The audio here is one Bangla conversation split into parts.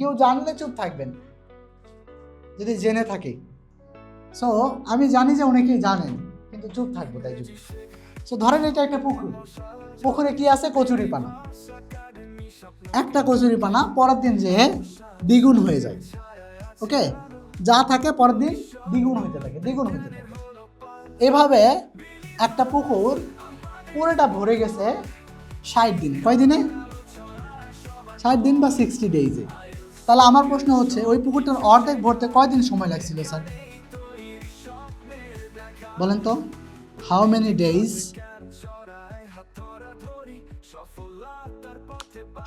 কেউ জানলে চুপ থাকবেন, যদি জেনে থাকে। সো আমি জানি যে অনেকেই জানেন, কিন্তু চুপ থাকব তাই চুপ। সো ধরেন এটা একটা পুকুর। পুকুরে কি আছে? কচুরি পানা। একটা কচুরি পানা পরের দিন যে দ্বিগুণ হয়ে যায়। ওকে যা থাকে পরের দিন দ্বিগুণ হইতে থাকে, দ্বিগুণ হইতে থাকে। এভাবে একটা পুকুর পুরোটা ভরে গেছে ষাট দিন। কয় দিনে? ষাট দিন বা সিক্সটি ডেইজে তাহলে আমার প্রশ্ন হচ্ছে ওই পুকুরটার অর্ধেক ভরতে কয়দিন সময় লাগছিল স্যার? বলেন তো হাউ মেনি ডেইজ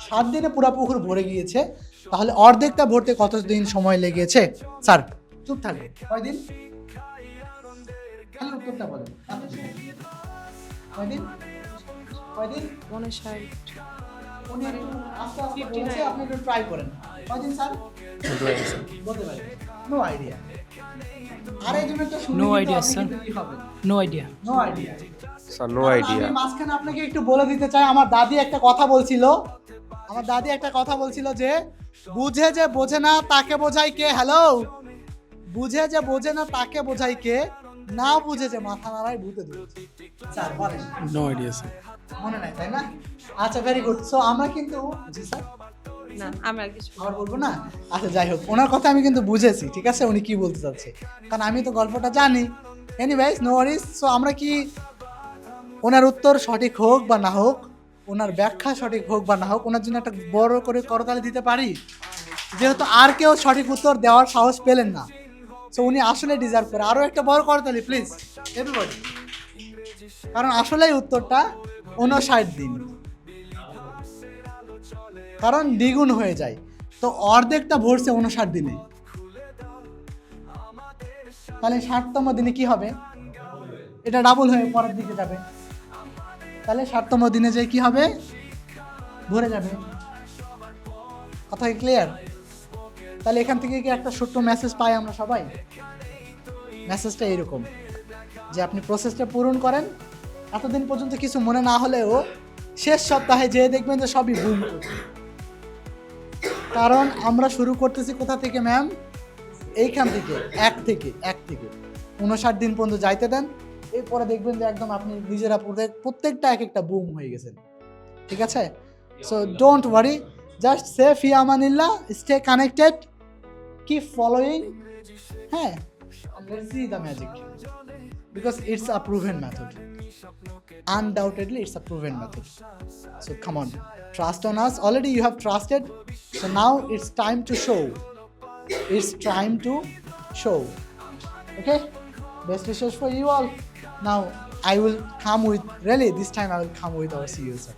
সাত দিনে পুরো পুকুর ভরে গিয়েছে তাহলে অর্ধেকটা ভরতে কত দিন সময় লেগেছে? স্যার চুপ থাকবে কয়দিন? উত্তরটা বলেন। কয়দিন? কয়দিন? বলছে আপনি একটু ট্রাই করেন। কয়দিন স্যার? বলতে পারি। নো আইডিয়া আর এই জন্য তো শুনি No কিন্তু idea, আপনি sir. কিন্তু কি হবেন no. Idea no idea sir no idea আমি মাঝখানে আপনাকে একটু বলে দিতে চাই আমার দাদি একটা কথা বলছিল। আমার দাদি একটা কথা বলছিল যে বুঝে যে বোঝে না তাকে বোঝাই কে? হ্যালো বুঝে যে বোঝে না তাকে বোঝাই কে? না বুঝে যে মাথা নাড়াই ভূতে ধরেছে। স্যার বলেন। নো আইডিয়া স্যার মনে নাই তাই না? আচ্ছা ভেরি গুড সো আমরা কিন্তু জি স্যার না কিছু বলব না। আচ্ছা যাই হোক ওনার কথা আমি কিন্তু বুঝেছি ঠিক আছে? উনি কি বলতে চাচ্ছে? কারণ আমি তো গল্পটা জানি। এনিওয়াইজ নো ওয়ারিস সো আমরা কি ওনার উত্তর সঠিক হোক বা না হোক ওনার ব্যাখ্যা সঠিক হোক বা না হোক ওনার জন্য একটা বড় করে করতালি দিতে পারি? যেহেতু আর কেউ সঠিক উত্তর দেওয়ার সাহস পেলেন না। সো উনি আসলে ডিজার্ভ করে। আরও একটা বড় করতালি প্লিজ এভরিবডি কারণ আসলেই উত্তরটা উনষাট দিন। কারণ দ্বিগুণ হয়ে যায়। তো অর্ধেকটা ভরছে উনষাট দিনে। তাহলে ষাটতম দিনে কি হবে? এটা ডাবল হয়ে পরের দিকে যাবে। তাহলে ষাটতম দিনে যে কি হবে? ভরে যাবে। কথা ক্লিয়ার তাহলে এখান থেকে কি একটা ছোট্ট মেসেজ পাই আমরা সবাই? মেসেজটা এরকম, যে আপনি প্রসেসটা পূরণ করেন। এতদিন পর্যন্ত কিছু মনে না হলেও শেষ সপ্তাহে যেয়ে দেখবেন যে সবই করছে কারণ আমরা শুরু করতেছি কোথা থেকে ম্যাম এইখান থেকে, এক থেকে এক থেকে। উনষাট দিন পর্যন্ত যাইতে দেন। এরপরে দেখবেন যে একদম আপনি নিজেরা প্রত্যেক- প্রত্যেকটা এক একটা বুম হয়ে গেছেন। ঠিক আছে? So don't worry just safe ইয়ামানিল্লা stay connected কি ফলোয়িং হ্যাঁ the magic because it's a proven undoubtedly it's a proven method. So come on. Trust on us. Already you have trusted. So now it's time to show. It's time to show. Okay? Best wishes for you all. Now i will come with really this time i will come with our ceo sir.